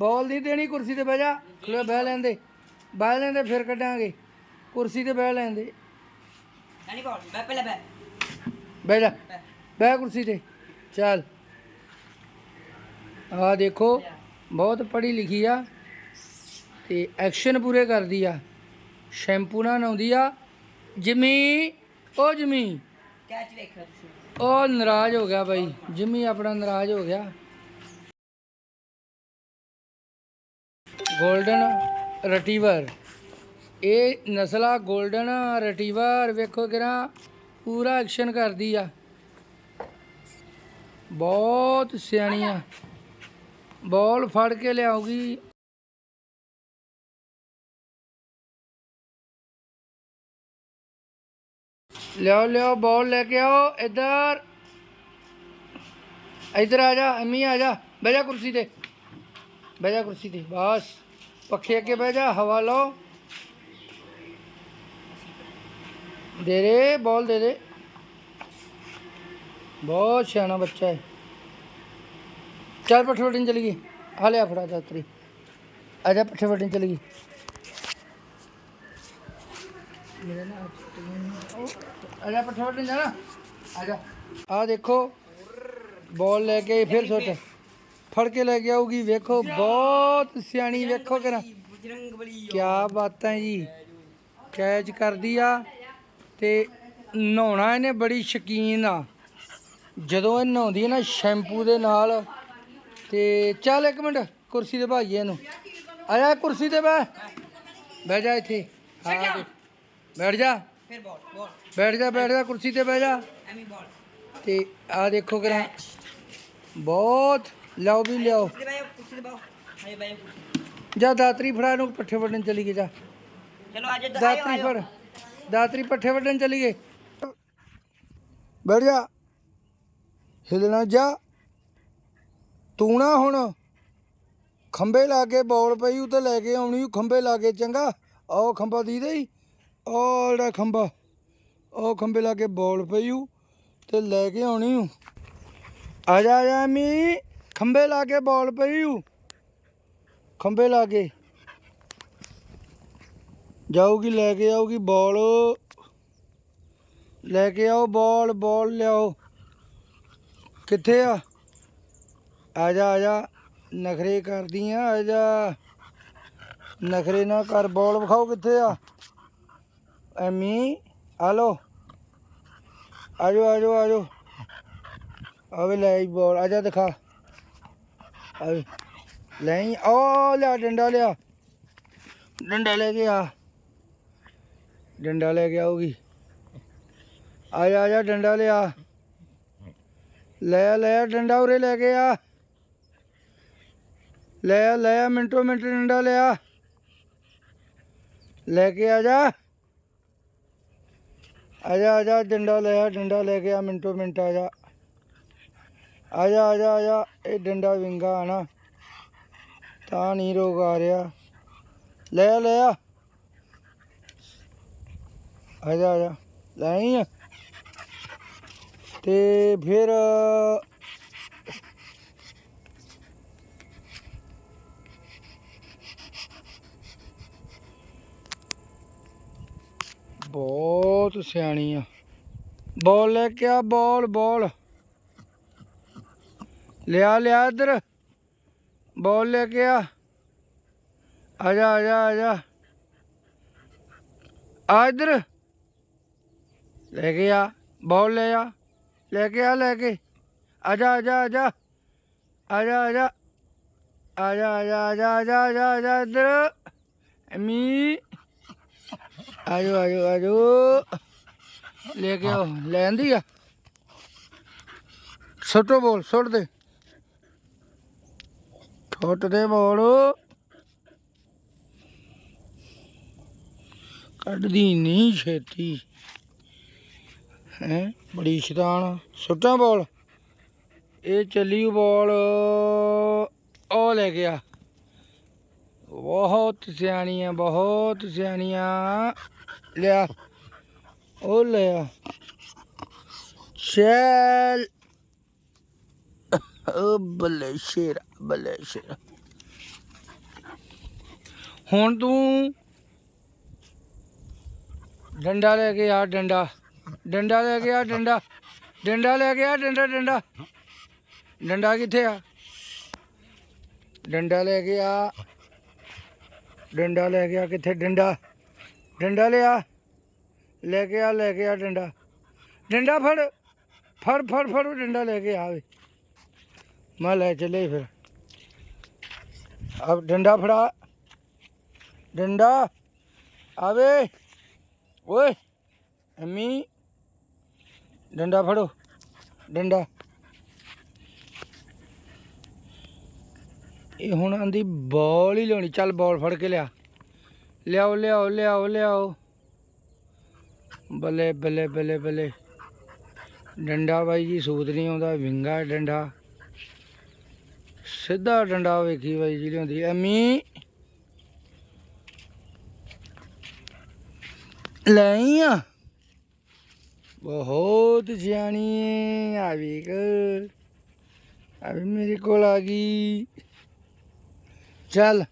ਬਾਲ ਨਹੀਂ ਦੇਣੀ ਕੁਰਸੀ ਤੇ ਬਹਿ ਜਾ। ਲੈ ਬਹਿ ਲੈਂਦੇ। ਬਹਿ ਲੈਂਦੇ ਫਿਰ ਕੱਢਾਂਗੇ। ਕੁਰਸੀ ਤੇ ਬਹਿ ਲੈਂਦੇ। ਨਹੀਂ ਬੋਲ ਮੈਂ ਪਹਿਲੇ ਬੈ ਬਹਿ ਜਾ। ਬਹਿ। ਕੁਰਸੀ ਤੇ। ਚੱਲ। ਆ ਦੇਖੋ ਬਹੁਤ ਪੜ੍ਹੀ ਲਿਖੀ ਆ ਤੇ ਐਕਸ਼ਨ ਪੂਰੇ ਕਰਦੀ ਆ। ਸ਼ੈਂਪੂ ਨਾਲ ਨਹਾਉਂਦੀ ਆ। ਜਿਮੀ ਓ ਜਿਮੀ। ਕੈਚ ਵੇਖੋ ਉਹ ਨਾਰਾਜ਼ ਹੋ ਗਿਆ ਬਾਈ। ਜਿਮੀ ਆਪਣਾ ਨਾਰਾਜ਼ ਹੋ ਗਿਆ। Golden retriever. ਇਹ ਨਸਲਾ ਗੋਲਡਨ ਰਟੀਵਰ ਵੇਖੋ ਕਿਰਾ ਪੂਰਾ ਐਕਸ਼ਨ ਕਰਦੀ ਆ। ਬਹੁਤ ਸਿਆਣੀ ਆ। ਬਾਲ ਫੜ ਕੇ ਲਿਆਉਗੀ ਲਿਆਓ ਲਿਆਓ, ਬਾਲ ਲੈ ਕੇ ਆਓ। ਇੱਧਰ। ਇੱਧਰ ਆ ਜਾ, ਅੰਮੀ ਆ ਜਾ। ਬਹਿ ਕੁਰਸੀ ਤੇ। ਬਹਿ ਕੁਰਸੀ ਤੇ, ਬਸ। पखिया के भेजा हवा लो। दे रे, बॉल दे रे। बहुत सियाना बच्चा है। चल पट्ठे वटिन चली गई। हाले फटा चात्री अजा पट्ठे वटिन चली गई। अजा पट्ठे वटिन जाना आ देखो, बॉल लेके फिर सोचा। ਫੜ ਕੇ ਲੈ ਕੇ ਆਊਗੀ। ਵੇਖੋ ਬਹੁਤ ਸਿਆਣੀ ਵੇਖੋ ਕਿਰਾ ਕੀ ਬਾਤਾਂ ਜੀ। ਕੈਚ ਕਰਦੀ ਆ ਤੇ ਨਹਾਉਣਾ ਇਹਨੇ ਬੜੀ ਸ਼ਕੀਨ ਆ। ਜਦੋਂ ਇਹ ਨਹਾਉਂਦੀ ਹੈ ਨਾ ਸ਼ੈਂਪੂ ਦੇ ਨਾਲ ਤੇ ਚੱਲ ਇੱਕ ਮਿੰਟ ਕੁਰਸੀ ਤੇ ਭਾਈਏ ਇਹਨੂੰ। ਆ ਜਾ ਕੁਰਸੀ ਤੇ ਬਹਿ। ਬਹਿ ਜਾ ਇੱਥੇ। ਹਾਂ ਬੈਠ ਜਾ। ਫਿਰ ਬੋਲ ਬੋਲ। ਬੈਠ ਜਾ ਬੈਠ ਜਾ ਕੁਰਸੀ ਤੇ ਬਹਿ ਜਾ। ਐਮੀ ਬੋਲ। ਤੇ ਆ ਦੇਖੋ ਕਿਰਾ ਬਹੁਤ ਲਿਆਓ ਵੀ ਲਿਆਓ। ਤੇ ਜਾ ਦਾਤਰੀ ਫੜਾ ਨੂੰ ਪੱਠੇ ਵੱਢਣ ਚਲੀ ਗਈ ਜਾ। ਚਲੋ ਅੱਜ ਆਇਓ ਦਾਤਰੀ ਫੜ। ਦਾਤਰੀ ਪੱਠੇ ਵੱਢਣ ਚਲੀ ਗਏ ਬੈਠ ਜਾ। ਹਿਲਣਾ ਜਾ। ਤੂੰ ਨਾ ਹੁਣ ਖੰਬੇ ਲਾ ਕੇ ਬੋਲ ਪਈ ਉਹ ਤੇ ਲੈ ਕੇ ਆਉਣੀ ਓ ਖੰਬੇ ਲਾ ਕੇ ਚੰਗਾ। ਆਹ ਖੰਬਾ ਦੀ ਦੇ ਉਹ ਜਿਹੜਾ ਖੰਬਾ ਉਹ ਖੰਬੇ ਲਾ ਕੇ ਬੋਲ ਪਈ ਓ ਤੇ ਲੈ ਕੇ ਆਉਣੀ। ਆ ਜਾ ਆ ਜਾ ਮੀ ਖੰਬੇ ਲਾ ਕੇ ਬੋਲ ਪਈ ਓ ਖੰਬੇ ਲਾ ਕੇ। ਜਾਊਗੀ, ਲੈ ਕੇ ਆਊਗੀ ਬਾਲ। ਲੈ ਕੇ ਆਓ ਬੋਲ ਬੋਲ ਲਿਆਓ। ਕਿੱਥੇ ਆ? ਆ ਜਾ ਆ ਜਾ। ਨਖਰੇ ਕਰਦੀ ਆ ਆ ਜਾ। ਨਖਰੇ ਨਾ ਕਰ ਬੋਲ ਵਿਖਾਓ ਕਿੱਥੇ ਆ? ਐਮੀ ਹਲੋ ਆਜੋ ਆਜੋ ਆਜੋ ਆਵੇ ਲੈ ਬੋਲ। ਆ ਜਾ, ਦਿਖਾ। ਲੈ ਆਈ। ਲਿਆ ਡੰਡਾ ਲਿਆ। ਡੰਡਾ ਲੈ ਕੇ ਆ। ਡੰਡਾ ਲੈ ਕੇ ਆਉਗੀ ਆ ਜਾ ਜਾ ਡੰਡਾ ਲਿਆ। ਲੈ ਆ, ਲੈ ਡੰਡਾ ਉਰੇ ਲੈ ਕੇ ਆ। ਲੈ ਆ, ਲੈ ਮਿੰਟੋ ਮਿੰਟ ਡੰਡਾ ਲਿਆ। ਲੈ ਕੇ ਆ ਜਾ। ਆ ਜਾ ਆ ਜਾ ਡੰਡਾ ਲੈ ਡੰਡਾ ਲੈ ਕੇ ਆ ਮਿੰਟੋ ਮਿੰਟ ਆ ਜਾ। ਆ ਜਾ ਆ ਜਾ ਆ ਜਾ ਇਹ ਡੰਡਾ ਵਿੰਗਾ ਆ ਨਾ। ਤਾਂ ਨਹੀਂ ਰੋਗ ਆ ਰਿਹਾ। ਲੈ ਆ ਲੈ ਆ। ਆ ਜਾ ਆ ਜਾ ਲੈ ਆ। ਤੇ ਫਿਰ ਬਹੁਤ ਸਿਆਣੀ ਆ। ਬੋਲ ਲੈ ਕੇ ਆ ਬੋਲ ਬੋਲ। ਲਿਆ ਲਿਆ ਇੱਧਰ ਬੋਲ ਲੈ ਕੇ ਆ ਆ ਜਾ ਆ ਜਾ ਆ ਜਾ ਆ ਇੱਧਰ ਲੈ ਕੇ ਆ ਬੋਲ ਲੈ ਆ ਲੈ ਕੇ ਆ ਲੈ ਕੇ ਆ ਜਾ ਆ ਜਾ ਆ ਜਾ ਆ ਜਾ ਆ ਜਾ ਆ ਜਾ ਆ ਜਾ ਆ ਜਾ ਆ ਜਾ ਆ ਜਾ ਆ ਜਾ ਇੱਧਰ ਅਮੀ ਆਜੋ ਆਜੋ ਆਜੋ ਲੈ ਕੇ ਆਓ ਲੈ ਆਂਦੀ ਆ ਸੁੱਟੋ ਬੋਲ ਸੁੱਟ ਦੇ ਛੁੱਟ ਦੇ ਬੋਲ। ਕੱਢਦੀ ਨਹੀਂ ਛੇਤੀ। ਹੈ, ਬੜੀ ਸ਼ੈਤਾਨ ਸੁੱਟਾਂ ਬੋਲ। ਇਹ ਚੱਲੀ ਬੋਲ। ਉਹ ਲੈ ਗਿਆ। ਬਹੁਤ ਸਿਆਣੀਆਂ ਬਹੁਤ ਸਿਆਣੀਆਂ। ਲਿਆ। ਉਹ ਲਿਆ। ਚੱਲ ਉਹ ਬੱਲੇ ਸ਼ੇਰ ਬੱਲੇ ਸ਼ੇਰ ਹੁਣ ਤੂੰ ਡੰਡਾ ਲੈ ਕੇ ਆ, ਡੰਡਾ। ਡੰਡਾ ਲੈ ਕੇ ਆ, ਡੰਡਾ। ਡੰਡਾ ਲੈ ਕੇ ਆ, ਡੰਡਾ ਡੰਡਾ। ਡੰਡਾ ਕਿੱਥੇ ਆ? ਡੰਡਾ ਲੈ ਕੇ ਆ। ਡੰਡਾ ਲੈ ਕੇ ਆ ਕਿੱਥੇ? ਡੰਡਾ। ਡੰਡਾ ਲਿਆ ਲੈ ਕੇ ਆ, ਲੈ ਕੇ ਆ, ਡੰਡਾ। ਡੰਡਾ ਫੜ। ਫੜ ਫੜ ਫੜ, ਡੰਡਾ ਲੈ ਕੇ ਆਵੇ ਮੈਂ ਲੈ ਚੱਲੇ ਫਿਰ। ਅਬ ਡੰਡਾ ਫੜਾ। ਡੰਡਾ, ਆਵੇ। ਓਏ, ਅੰਮੀ। ਡੰਡਾ ਫੜੋ। ਡੰਡਾ। ਇਹ ਹੁਣ ਆਂਦੀ ਬਾਲ ਹੀ ਲਿਆਉਣੀ। ਚੱਲ ਬਾਲ ਫੜ ਕੇ ਲਿਆ। ਲਿਆਓ ਲਿਆਓ ਲਿਆਓ ਲਿਆਓ। ਬੱਲੇ ਬੱਲੇ ਬੱਲੇ ਬੱਲੇ। ਡੰਡਾ ਬਾਈ ਜੀ ਸੂਤ ਨਹੀਂ ਆਉਂਦਾ। ਵਿੰਗਾ ਡੰਡਾ। ਸਿੱਧਾ ਡੰਡਾ ਵੇਖੀ ਬਾਈ ਜੀ ਲਿਆਉਂਦੀ ਐਮੀ। ਲੈ ਆ। ਬਹੁਤ ਸਿਆਣੀ ਏ, ਆ ਵੇਖ। ਆ ਵੀ ਮੇਰੇ ਕੋਲ ਆ ਗਈ। ਚੱਲ।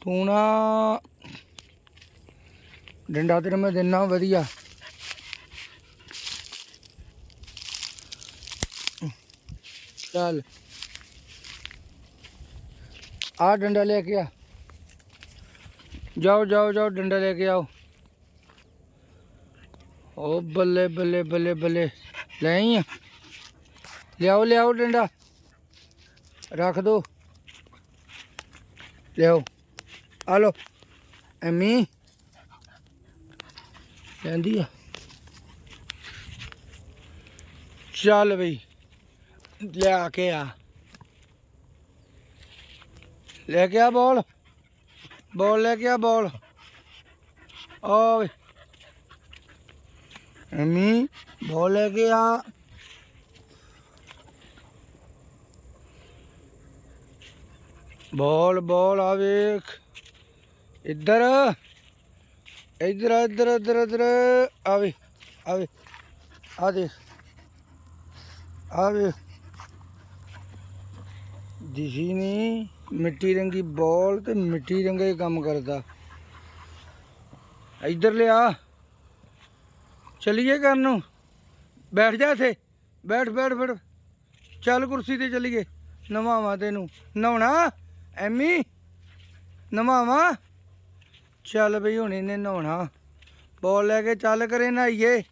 ਤੂੰ ਨਾ ਡੰਡਾ ਤੇਰੇ ਮੈਂ ਦਿੰਨਾ, ਵਧੀਆ। ਚੱਲ। ਆ ਡੰਡਾ ਲੈ ਕੇ ਆ। ਜਾਓ ਜਾਓ ਜਾਓ, ਡੰਡਾ ਲੈ ਕੇ ਆਓ। ਓ ਬੱਲੇ ਬੱਲੇ ਬੱਲੇ ਬੱਲੇ, ਲੈ ਆਈ ਆ। ਲਿਆਓ ਲਿਆਓ ਡੰਡਾ। ਰੱਖ ਦੋ। ਲਿਆਓ। ਆ ਲੋ ਐਮੀ। ਲੈਂਦੀ ਆ। ਚੱਲ ਬਈ, ਲਿਆ ਕੇ ਆ। ਲੈ ਕੇ ਆ ਬੋਲ ਬੋਲ ਲੈ ਕੇ ਆ ਬੋਲ ਓਏ ਐਮੀ ਬੋਲ ਲੈ ਕੇ ਆ ਬੋਲ ਬੋਲ ਆ ਵੇਖ ਇੱਧਰ ਇੱਧਰ ਇੱਧਰ ਇੱਧਰ ਇੱਧਰ ਆਵੇ ਆਵੇ ਆ ਦੇਖ ਆਵੇ ਦਿਸੀ ਨਹੀਂ। ਮਿੱਟੀ ਰੰਗੀ ਬੋਲ ਤੇ ਮਿੱਟੀ ਰੰਗੇ ਕੰਮ ਕਰਦਾ। ਇੱਧਰ ਲਿਆ। ਚਲੀਏ ਕਰਨ ਨੂੰ। ਬੈਠ ਜਾ ਇੱਥੇ। ਬੈਠ ਬੈਠ ਬੈਠ। ਚੱਲ ਕੁਰਸੀ ਤੇ ਚਲੀਏ। ਨਵਾਵਾਂ ਤੈਨੂੰ। ਨਹਾਉਣਾ? ਐਮੀ? ਨਵਾਵਾਂ? ਚੱਲ ਬਈ, ਹੁਣ ਇਹਨੇ ਨਹਾਉਣਾ। ਬੋਲ ਲੈ ਕੇ ਚੱਲ ਕਰੇ, ਨਹਾਈਏ।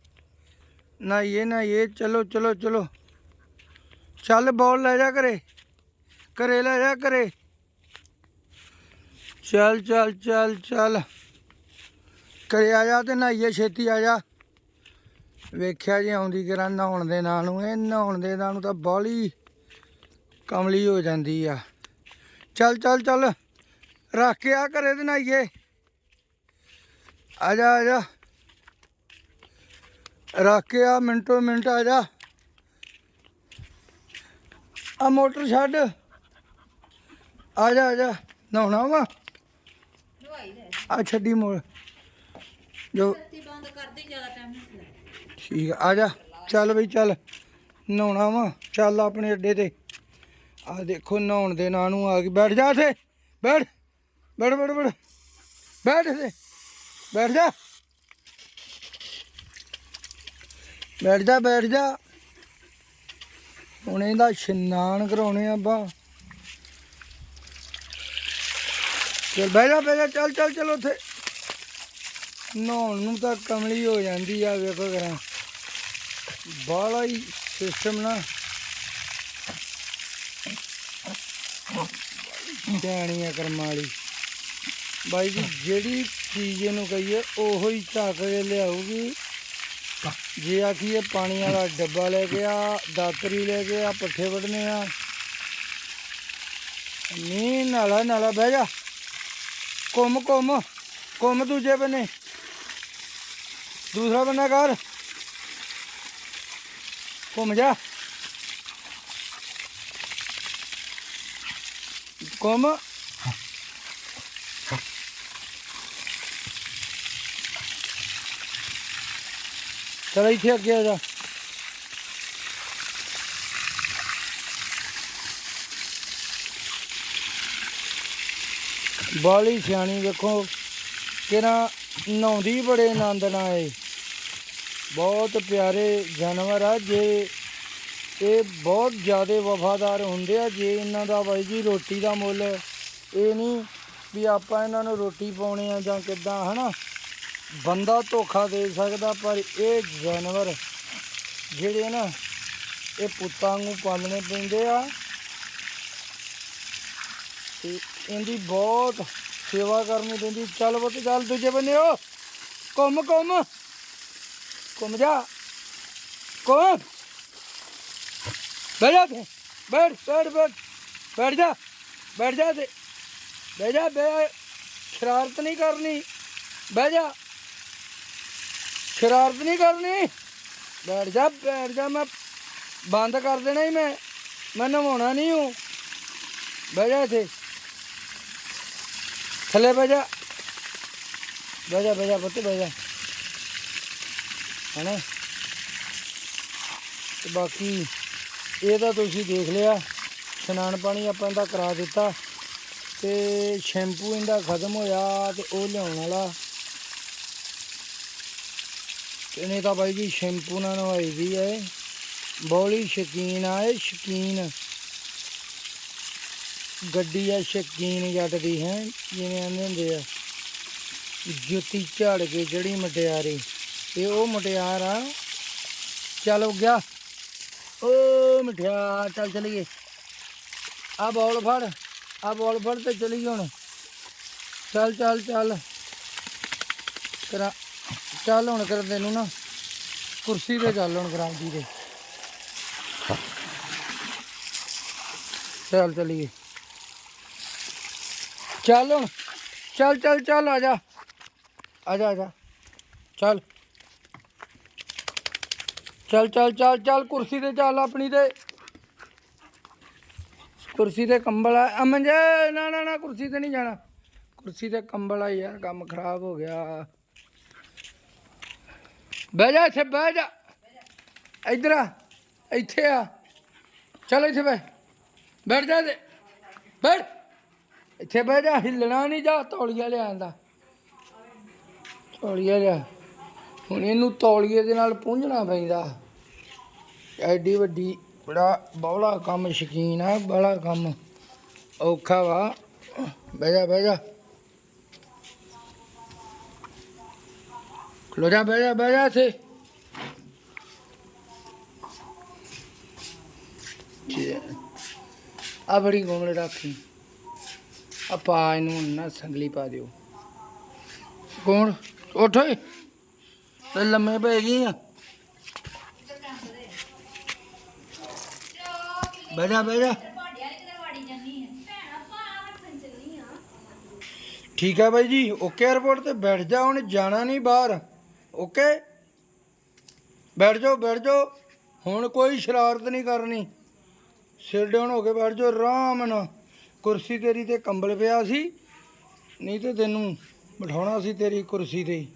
ਨਹਾਈਏ ਨਹਾਈਏ। ਚਲੋ ਚਲੋ ਚਲੋ। ਚੱਲ ਬੋਲ ਲੈ ਜਾ ਕਰੇ। ਘਰੇ ਲੈ ਜਾ ਕਰੇ ਚੱਲ ਚੱਲ ਚੱਲ ਚੱਲ। ਘਰੇ ਆ ਜਾ ਤੇ ਨਹਾਈਏ ਛੇਤੀ ਆ ਜਾ। ਵੇਖਿਆ ਜੇ ਆਉਂਦੀ ਕਿਰਾਂ ਨਹਾਉਣ ਦੇ ਨਾਂ ਨੂੰ। ਇਹ ਨਹਾਉਣ ਦੇ ਨਾਂ ਨੂੰ ਤਾਂ ਬਾਲੀ ਕਮਲੀ ਹੋ ਜਾਂਦੀ ਆ। ਚੱਲ ਚੱਲ ਚੱਲ। ਰੱਖ ਕੇ ਆ ਘਰੇ ਤੇ ਨਹਾਈਏ ਆ ਜਾ ਆ ਜਾ। ਰੱਖ ਕੇ ਆ ਮਿੰਟੋ ਮਿੰਟ ਆ ਜਾ। ਆ ਮੋਟਰ ਛੱਡ। ਆ ਜਾ ਆ ਜਾ ਨਹਾਉਣਾ ਵਾ ਆ ਛੱਡੀ ਮੋੜ। ਜੋ ਬੰਦ ਕਰਦੀ ਜ਼ਿਆਦਾ ਟਾਈਮ ਨਹੀਂ ਠੀਕ ਆ ਆ ਜਾ ਚੱਲ ਬਈ ਚੱਲ। ਨਹਾਉਣਾ ਵਾ ਚੱਲ ਆਪਣੇ ਅੱਡੇ ਤੇ। ਆ ਦੇਖੋ ਨਹਾਉਣ ਦੇ ਨਾਂ ਨੂੰ ਆ ਗਈ। ਬੈਠ ਜਾ ਇੱਥੇ ਬੈਠ। ਬੈਠ ਬੈਠ ਬੈਠ। ਬੈਠ ਇੱਥੇ ਬੈਠ ਜਾ। ਬੈਠ ਜਾ ਬੈਠ ਜਾ। ਹੁਣ ਇਹਦਾ ਇਸ਼ਨਾਨ ਕਰਾਉਣੇ ਆ ਆਪਾਂ। ਚੱਲ ਬਹਿ ਜਾ ਬਹਿ ਜਾ, ਚੱਲ ਚੱਲ ਚੱਲ ਉੱਥੇ। ਨਹਾਉਣ ਨੂੰ ਤਾਂ ਕਮਲੀ ਹੋ ਜਾਂਦੀ ਆ, ਵੇਖੋ ਕਰਾਂ। ਬਾਲਾ ਹੀ ਸਿਸਟਮ ਨਾ। ਜਾਣੀ ਆ ਕਰਮ ਵਾਲੀ। ਬਾਈ ਜੀ, ਜਿਹੜੀ ਚੀਜ਼ ਇਹਨੂੰ ਕਹੀਏ, ਉਹੋ ਹੀ ਝਾਕ ਕੇ ਲਿਆਊਗੀ। ਜੇ ਆਖੀਏ ਪਾਣੀ ਵਾਲਾ ਡੱਬਾ ਲੈ ਕੇ ਆ, ਦਾਤਰੀ ਲੈ ਕੇ ਆ, ਪੱਠੇ ਵੱਢਣੇ ਆ। ਨੀ ਨਾਲਾ ਨਾਲਾ, ਬਹਿ ਜਾ। ਘੁੰਮ ਘੁੰਮ ਘੁੰਮ ਦੂਜੇ ਬੰਨੇ। ਦੂਸਰਾ ਬੰਨਾ ਕਰ। ਘੁੰਮ ਜਾ। ਘੁੰਮ। ਚਲ ਇੱਥੇ ਅੱਗੇ ਆ ਜਾ। ਬਾਲੀ ਸਿਆਣੀ ਵੇਖੋ, ਕਿਹੜਾ ਨਹਾਉਂਦੀ ਬੜੇ ਆਨੰਦ ਨਾਲ ਏ। ਬਹੁਤ ਪਿਆਰੇ ਜਾਨਵਰ ਆ, ਜੇ ਇਹ ਬਹੁਤ ਜ਼ਿਆਦਾ ਵਫਾਦਾਰ ਹੁੰਦੇ ਆ, ਜੇ ਇਹਨਾਂ ਦਾ ਬਾਈ ਜੀ ਰੋਟੀ ਦਾ ਮੁੱਲ ਇਹ ਨਹੀਂ ਵੀ ਆਪਾਂ ਇਹਨਾਂ ਨੂੰ ਰੋਟੀ ਪਾਉਣੀ ਆ ਜਾਂ ਕਿੱਦਾਂ, ਹਨਾ? ਬੰਦਾ ਧੋਖਾ ਦੇ ਸਕਦਾ, ਪਰ ਇਹ ਜਾਨਵਰ ਜਿਹੜੇ ਨਾ, ਇਹ ਪੁੱਤਾਂ ਨੂੰ ਪਾਲਣੇ ਪੈਂਦੇ ਆ। ਤੇ ਇਹਦੀ ਬਹੁਤ ਸੇਵਾ ਕਰਨੀ ਪੈਂਦੀ। ਚੱਲ ਪੁੱਤ, ਚੱਲ ਦੂਜੇ ਬੰਨੇ ਹੋ। ਘੁੰਮ ਘੁੰਮ। ਘੁੰਮ ਜਾ। ਘੁੰਮ। ਬੈਠ ਜਾ ਬੈਠ ਬੈਠ ਬੈਠ। ਬੈਠ ਜਾ। ਬੈਠ ਜਾ ਤੇ ਬਹਿ ਜਾ ਬੈ ਸ਼ਰਾਰਤ ਨਹੀਂ ਕਰਨੀ। ਬਹਿ ਜਾ। ਸ਼ਰਾਰਤ ਨਹੀਂ ਕਰਨੀ। ਬੈਠ ਜਾ ਬੈਠ ਜਾ। ਮੈਂ ਬੰਦ ਕਰ ਦੇਣਾ ਹੀ ਮੈਂ। ਮੈਂ ਨਵਾਉਣਾ ਨਹੀਂ ਹੂੰ। ਬਹਿ ਜਾ ਇੱਥੇ। ਥੱਲੇ ਬਹਿ ਜਾ। ਬਹਿ ਜਾ ਬਹਿ ਜਾ ਪੁੱਤ, ਬਹਿ ਜਾ। ਹਨਾ? ਤੇ ਬਾਕੀ ਇਹ ਤਾਂ ਤੁਸੀਂ ਦੇਖ ਲਿਆ। ਇਸ਼ਨਾਨ ਪਾਣੀ ਆਪਾਂ ਇਹਦਾ ਕਰਾ ਦਿੱਤਾ। ਤੇ ਸ਼ੈਂਪੂ ਇਹਦਾ ਖਤਮ ਹੋਇਆ ਤੇ ਉਹ ਲਿਆਉਣ ਵਾਲਾ। ਤੇ ਨਹੀਂ ਤਾਂ ਬਾਈ ਜੀ, ਸ਼ੈਂਪੂ ਨਾਲ ਨਵਾਈ ਦੀ ਹੈ। ਬੋਲੀ ਸ਼ਕੀਨ ਆ ਇਹ, ਸ਼ਕੀਨ। ਗੱਡੀ ਆ ਸ਼ਕੀਨ ਜੱਟ ਦੀ ਹੈ, ਜਿਵੇਂ ਆਂਦੇ ਹੁੰਦੇ ਆ। ਜੁੱਤੀ ਝਾੜ ਕੇ ਜਿਹੜੀ ਮਟਿਆਰੀ ਇਹ ਉਹ ਮਟਿਆਰ ਆ। ਚੱਲ ਹੋ ਗਿਆ। ਓ ਮਠਿਆ ਚੱਲ ਚਲੀਏ। ਆ ਬੋਲ ਫੜ, ਆ ਬੋਲ ਫੜ ਤੇ ਚਲੀ ਹੁਣ। ਚੱਲ ਚੱਲ ਚੱਲ। ਕਰਾ, ਚੱਲ ਹੁਣ ਕਰ ਤੈਨੂੰ ਨਾ। ਕੁਰਸੀ ਤੇ ਚੱਲ ਹੁਣ ਕਰਾਂਦੀ ਦੇ ਚੱਲ ਚਲੀਏ। ਚੱਲ ਹੁਣ। ਚੱਲ ਚੱਲ ਚੱਲ, ਆ ਜਾ। ਆ ਜਾ ਆ ਜਾ। ਚੱਲ। ਚੱਲ ਚੱਲ ਚੱਲ ਚੱਲ, ਕੁਰਸੀ ਤੇ ਚੱਲ ਆਪਣੀ ਤੇ। ਕੁਰਸੀ ਤੇ ਕੰਬਲ ਆ। ਅਮਨ ਜੇ, ਨਾ ਨਾ ਨਾ, ਕੁਰਸੀ ਤੇ ਨਹੀਂ ਜਾਣਾ। ਕੁਰਸੀ ਤੇ ਕੰਬਲ ਆ ਯਾਰ, ਕੰਮ ਖਰਾਬ ਹੋ ਗਿਆ। ਬਹਿ ਜਾ ਇੱਥੇ, ਬਹਿ ਜਾ। ਇੱਧਰ ਆ, ਇੱਥੇ ਆ। ਚੱਲ ਇੱਥੇ ਬਹਿ। ਬੈਠ ਜਾ ਤੇ ਬੈਠ। ਇੱਥੇ ਬਹਿ ਜਾ, ਹਿੱਲਣਾ ਨਹੀਂ ਜਾ, ਤੌਲੀਆ ਲਿਆਂਦਾ ਤੌਲੀਆ ਲਿਆ। ਹੁਣ ਇਹਨੂੰ ਤੌਲੀਏ ਦੇ ਨਾਲ ਪੂੰਝਣਾ ਪੈਂਦਾ। ਐਡੀ ਵੱਡੀ, ਬੜਾ ਬੌਲਾ ਕੰਮ, ਸ਼ਕੀਨ ਆ ਬੜਾ ਕੰਮ। ਔਖਾ ਵਾ। ਬਹਿ ਜਾ ਬਹਿ ਜਾ। ਖਲੋ ਜਾ, ਬਹਿ ਜਾ ਬਹਿ ਜਾ ਇੱਥੇ। ਆ ਬੜੀ ਗੋਮਲੇ ਰੱਖੀ। ਆ ਪਾ ਇਹਨੂੰ ਨਾ ਸੰਗਲੀ ਪਾ ਦਿਓ। ਕੌਣ? ਉੱਠ ਓਏ। ਤੇ ਲੰਮੇ ਪੈ ਗਈ ਆ। ਬਹਿ ਜਾ ਬਹਿ ਜਾ। ਠੀਕ ਹੈ ਬਾਈ ਜੀ, ਓਕੇ 에어ਪੋਰਟ ਤੇ ਬੈਠ ਜਾ, ਹੁਣ ਜਾਣਾ ਨਹੀਂ ਬਾਹਰ। ਓਕੇ? ਬੈਠ ਜਾਓ ਬੈਠ ਜਾਓ। ਹੁਣ ਕੋਈ ਸ਼ਰਾਰਤ ਨਹੀਂ ਕਰਨੀ। ਸਿਰ ਡਾਊਨ ਹੋ ਕੇ ਬੈਠ ਜਾਓ, ਆਰਾਮ ਨਾਲ। ਕੁਰਸੀ ਤੇਰੀ ਤੇ ਕੰਬਲ ਪਿਆ ਸੀ, ਨਹੀਂ ਤੇ ਤੈਨੂੰ ਬਿਠਾਉਣਾ ਸੀ ਤੇਰੀ ਕੁਰਸੀ ਤੇ ਹੀ।